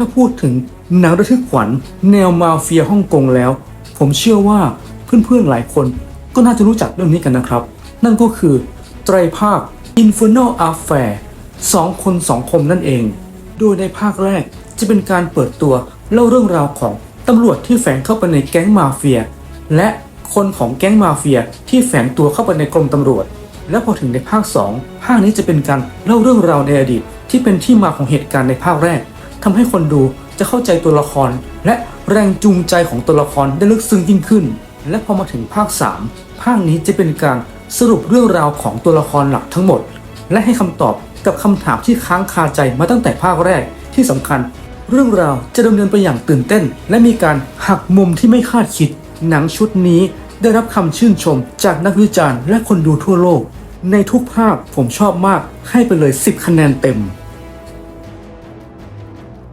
ถ้าพูดถึงหนังระทึกขวัญ แนวมาเฟียฮ่องกงแล้ว ผมเชื่อว่าเพื่อนๆหลายคนก็น่าจะรู้จักเรื่องนี้กันนะครับ นั่นก็คือไตรภาค Infernal Affair สองคนสองคมนั่นเอง โดยในภาคแรกจะเป็นการเปิดตัวเล่าเรื่องราวของตำรวจที่แฝงเข้าไปในแก๊งมาเฟีย และคนของแก๊งมาเฟียที่แฝงตัวเข้าไปในกรมตำรวจ และพอถึงในภาค 2 ภาคนี้จะเป็นการเล่าเรื่องราวในอดีตที่เป็นที่มาของเหตุการณ์ในภาคแรก ทำให้คนดูจะเข้าใจตัวละคร และแรงจูงใจของตัวละครได้ลึกซึ้งยิ่งขึ้น และพอมาถึงภาค 3 ภาคนี้จะเป็นการสรุปเรื่องราวของตัวละครหลักทั้งหมด และให้คำตอบกับคำถามที่ค้างคาใจมาตั้งแต่ภาคแรกที่สำคัญ เรื่องราวจะดำเนินไปอย่างตื่นเต้น และมีการหักมุมที่ไม่คาดคิด หนังชุดนี้ได้รับคำชื่นชมจากนักวิจารณ์และคนดูทั่วโลก ในทุกภาคผมชอบมากให้ไปเลย 10 คะแนนเต็ม